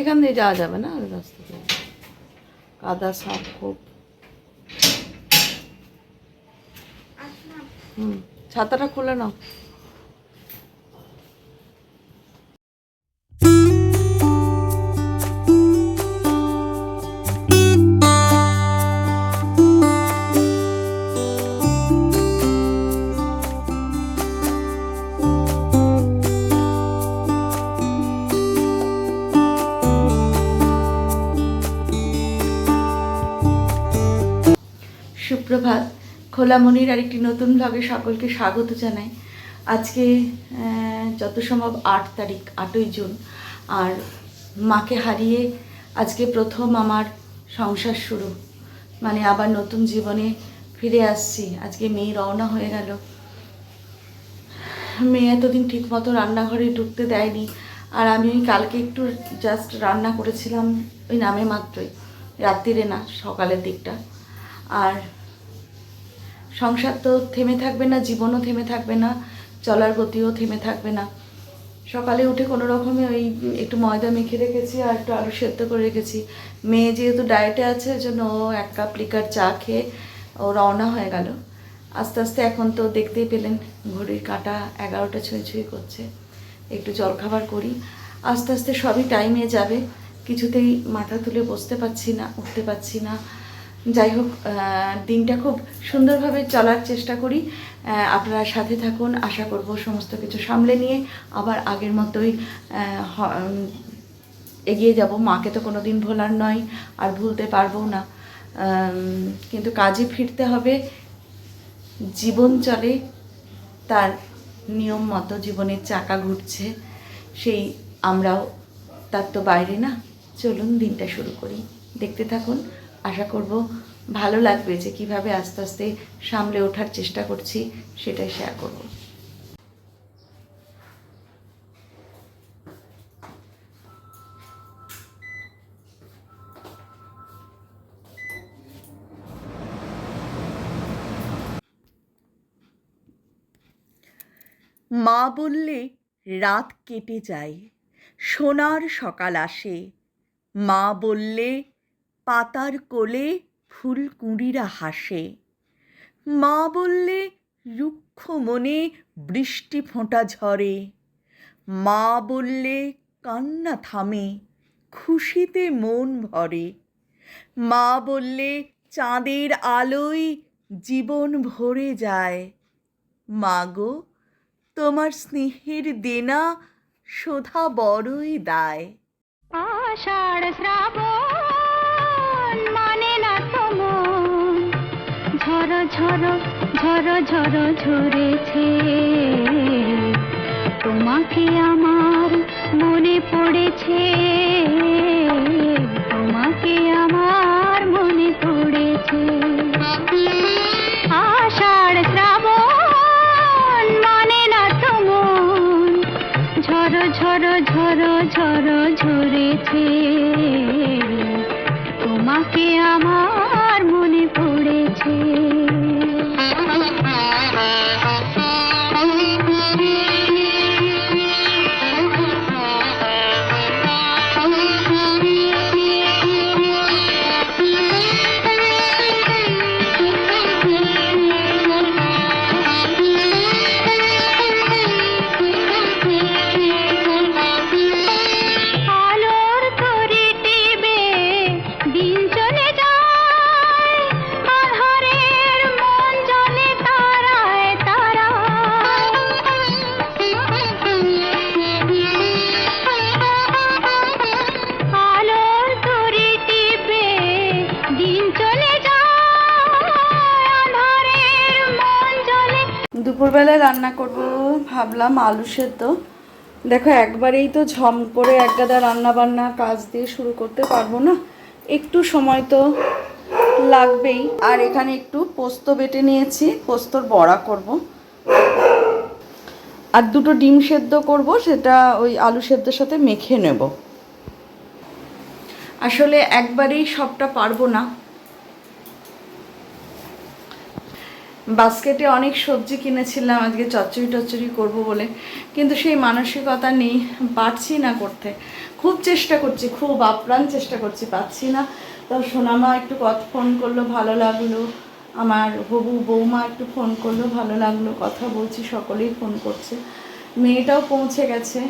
এখান দিয়ে যাওয়া যাবে না? আর রাস্তা দিয়ে কাদা সাপ খুব। হুম, ছাতাটা খুলে নাও। সুপ্রভাত। খোলামনির আরেকটি নতুন ব্লগে সকলকে স্বাগত জানাই। আজকে যত সম্ভব আট তারিখ, আটই জুন। আর মাকে হারিয়ে আজকে প্রথম আমার সংসার শুরু। মানে আবার নতুন জীবনে ফিরে আসছি। আজকে মেয়ে রওনা হয়ে গেল। মেয়ে এতদিন ঠিক মতো রান্নাঘরে ঢুকতে দেয়নি। আর আমি কালকে একটু জাস্ট রান্না করেছিলাম। ওই নামে মাত্রই। রাত্রিরে না, সকালের দিকটা। আর সংসার তো থেমে থাকবে না, জীবনও থেমে থাকবে না, চলার গতিও থেমে থাকবে না। সকালে উঠে কোনো রকমে ওই একটু ময়দা মেখে রেখেছি আর একটু আলু সেদ্ধ করে রেখেছি। মেয়ে যেহেতু ডায়েটে আছে, ওই জন্য ও এক কাপ লিকার চা খেয়ে ও রওনা হয়ে গেল। আস্তে আস্তে এখন তো দেখতেই পেলেন, ঘড়ির কাঁটা এগারোটা ছুঁই ছুঁই করছে। একটু জলখাবার করি। আস্তে আস্তে সবই টাইমে যাবে। কিছুতেই মাথা তুলে বসতে পারছি না, উঠতে পারছি না। যাই হোক দিনটা খুব সুন্দরভাবে চলার চেষ্টা করি। আপনারা সাথে থাকুন, আশা করব সমস্ত কিছু সামলে নিয়ে আবার আগের মতোই এগিয়ে যাব। মাকে তো কোনো দিন ভোলার নয়, আর ভুলতে পারব না। কিন্তু কাজে ফিরতে হবে। জীবন চলে, তার নিয়ম মতো জীবনের চাকা ঘুরছে, সেই আমরাও, তার তো বাইরে না। চলুন, দিনটা শুরু করি। দেখতে থাকুন আশা করব ভালো লাগবে যে কীভাবে আস্তে আস্তে সামলে ওঠার চেষ্টা করছি সেটাই শেয়ার করব। মা বললে, রাত কেটে যায়, সোনার সকাল আসে। মা বললে পাতার কোলে ফুলকুঁড়িরা হাসে। মা বললে, রুক্ষ মনে বৃষ্টি ফোঁটা ঝরে। মা বললে, কান্না থামে, খুশিতে মন ভরে। মা বললে, চাঁদের আলোয় জীবন ভরে যায়। মাগো তোমার স্নেহের দেনা শোধা বড়ই দায়। আষাঢ় শ্রাবণ ঝড় ঝড় ঝড় ঝরেছে। তোমাকে আমার মনে পড়েছে, তোমাকে আমার মনে পড়েছে। আষাঢ় শ্রাবণ মানে না তো মন ঝড় ঝড় ঝড় ঝড় ঝরেছে। তোমাকে আমার দুপুরবেলায় রান্না করব ভাবলাম আলু সেদ্ধ। দেখো, একবারেই তো ঝম করে এক গাদা রান্না বান্না কাজ দিয়ে শুরু করতে পারব না। একটু সময় তো লাগবেই। আর এখানে একটু পোস্ত বেটে নিয়েছি, পোস্তর বড়া করব। আর দুটো ডিম সেদ্ধ করব, সেটা ওই আলু সেদ্ধর সাথে মেখে নেব। আসলে একবারেই সবটা পারব না। বাস্কেটে অনেক সবজি কিনেছিলাম, আজকে চচ্চড়ি টচ্চড়ি করব বলে। কিন্তু সেই মানসিকতা নেই, পারছি না করতে। খুব চেষ্টা করছি, খুব আপ্রাণ চেষ্টা করছি পাচ্ছি না। তো সোনামা একটু কথা ফোন করল, ভালো লাগল। আমার হবু বৌমা একটু ফোন করল, ভালো লাগল। কথা বলছি, সকলেই ফোন করছে। মেয়েটাও পৌঁছে গেছে।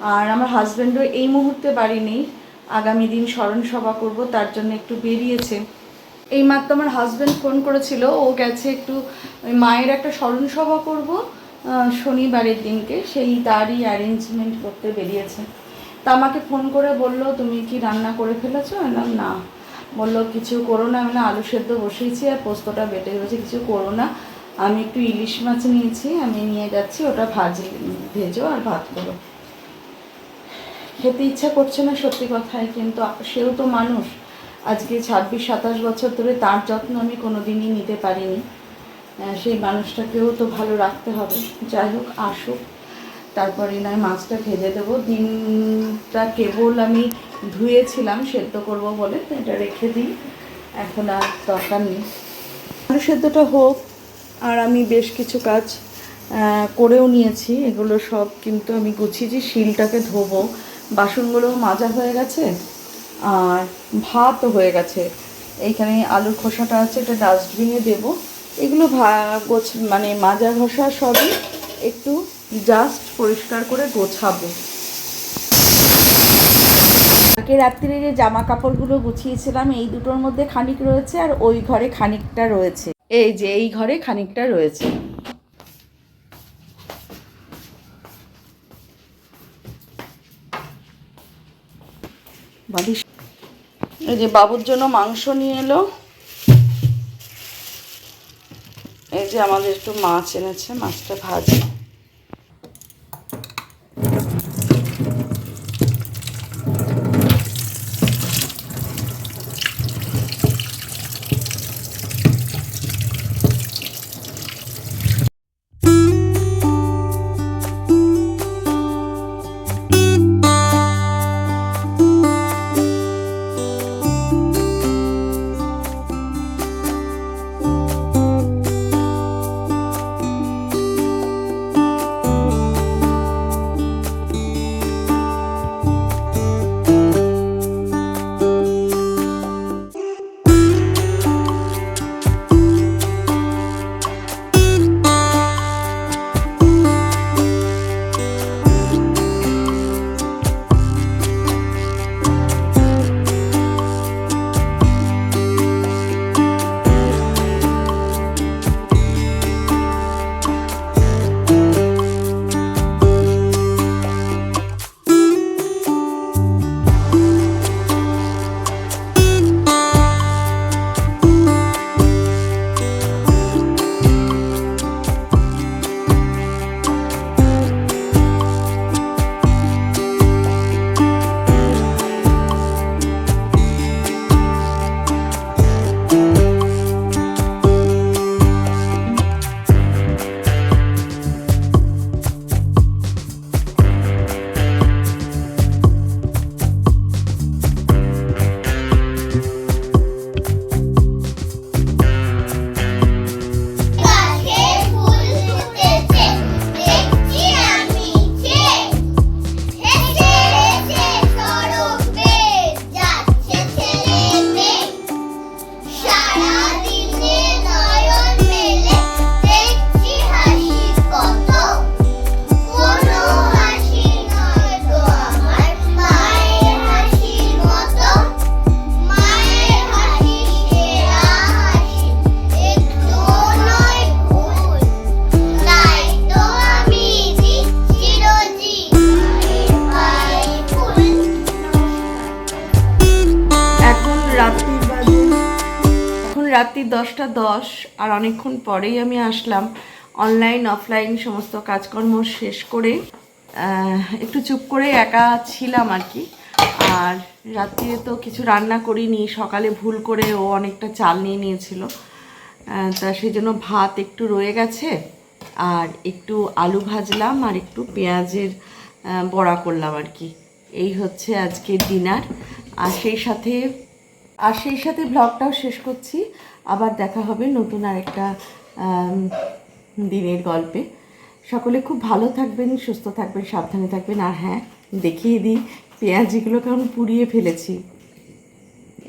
আর আমার হাজব্যান্ডও এই মুহূর্তে বাড়ি নেই। আগামী দিন স্মরণসভা করব, তার জন্য একটু বেরিয়েছে। এই মাত্র আমার হাজব্যান্ড ফোন করেছিল, ও গেছে একটু মায়ের একটা স্মরণ সভা করব শনিবারের দিনকে, সেই তারই অ্যারেঞ্জমেন্ট করতে বেরিয়েছে। তা আমাকে ফোন করে বলল, তুমি কি রান্না করে ফেলেছো? বললাম, না। বলল, কিছু করো না। আমি আলু সেদ্ধ বসিয়েছি আর পোস্তটা বেটে রয়েছে কিছু করো না। আমি একটু ইলিশ মাছ নিয়েছি, আমি নিয়ে যাচ্ছি, ওটা ভাজি, ভেজো আর ভাত করো। খেতে ইচ্ছা করছে না সত্যি কথায়, কিন্তু সেও তো মানুষ। আজকে ছাব্বিশ, সাতাশ বছর ধরে তার যত্ন আমি কোনো দিনই নিতে পারিনি। সেই মানুষটাকেও তো ভালো রাখতে হবে। যাই হোক, আসুক। তারপরে নয়, মাছটা ভেজে দেবো। ডিমটা কেবল আমি ধুয়েছিলাম, সেদ্ধ করব বলে এটা রেখে দিই। এখন আর দরকার নেই। আলু সেদ্ধটা হোক, আর আমি বেশ কিছু কাজ করেও নিয়েছি। এগুলো সব কিন্তু আমি গুছিয়েছি শিলটাকে ধোবো। বাসনগুলো মাজা হয়ে গেছে। আর ভাতও হয়ে গেছে। এইখানে আলুর খোসাটা আছে, এটা ডাস্টবিনে দেব। এগুলো গোছ মানে মাজা ঘষা সবই একটু জাস্ট পরিষ্কার করে গোছাবো। আগে রাত্রিরে যে জামা কাপড়গুলো গুছিয়েছিলাম, এই দুটোর মধ্যে খানিক রয়েছে আর ওই ঘরে খানিকটা রয়েছে। এই যে, এই ঘরে খানিকটা রয়েছে। বালিশ এই যে বাবুর জন্য মাংস নিয়ে এলো। এই যে আমাদের একটু মাছ এনেছে, মাছটা ভাজি। দশটা দশ আর অনেকক্ষণ পরেই আমি আসলাম অনলাইন অফলাইন সমস্ত কাজকর্ম শেষ করে। একটু চুপ করে একা ছিলাম আর কি। আর রাত্রিরে তো কিছু রান্না করিনি, সকালে ভুল করে ও অনেকটা চাল নিয়ে নিয়েছিল। তা সেই জন্য ভাত একটু রয়ে গেছে আর একটু আলু ভাজলাম আর একটু পেঁয়াজের বড়া করলাম আর কি। এই হচ্ছে আজকের ডিনার আর সেই সাথে, আর সেই সাথে ব্লগটাও শেষ করছি। আবার দেখা হবে নতুন আরেকটা আম, দিনের গল্পে। সকলে খুব ভালো থাকবেন সুস্থ থাকবেন সাবধানে থাকবেন। আর হ্যাঁ দেখিয়ে দিই পেঁয়াজিগুলো কেমন পুড়িয়ে ফেলেছি।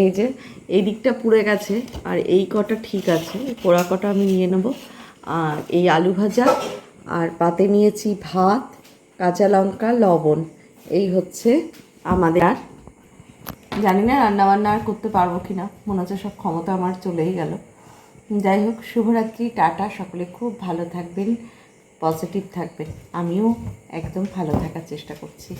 এই যে এই দিকটা পুড়ে গেছে আর এই কটা ঠিক আছে। পোড়া কটা আমি নিয়ে নেব। আর এই আলু ভাজা আর পাতে নিয়েছি ভাত কাঁচা লঙ্কা লবণ। এই হচ্ছে আমাদের আর জানি না রান্নাবান্না আর করতে পারব কি না মনে হচ্ছে সব ক্ষমতা আমার চলেই গেল। যাই হোক, শুভরাত্রি, টাটা, সকলে খুব ভালো থাকবেন পজিটিভ থাকবেন। আমিও একদম ভালো থাকার চেষ্টা করছি।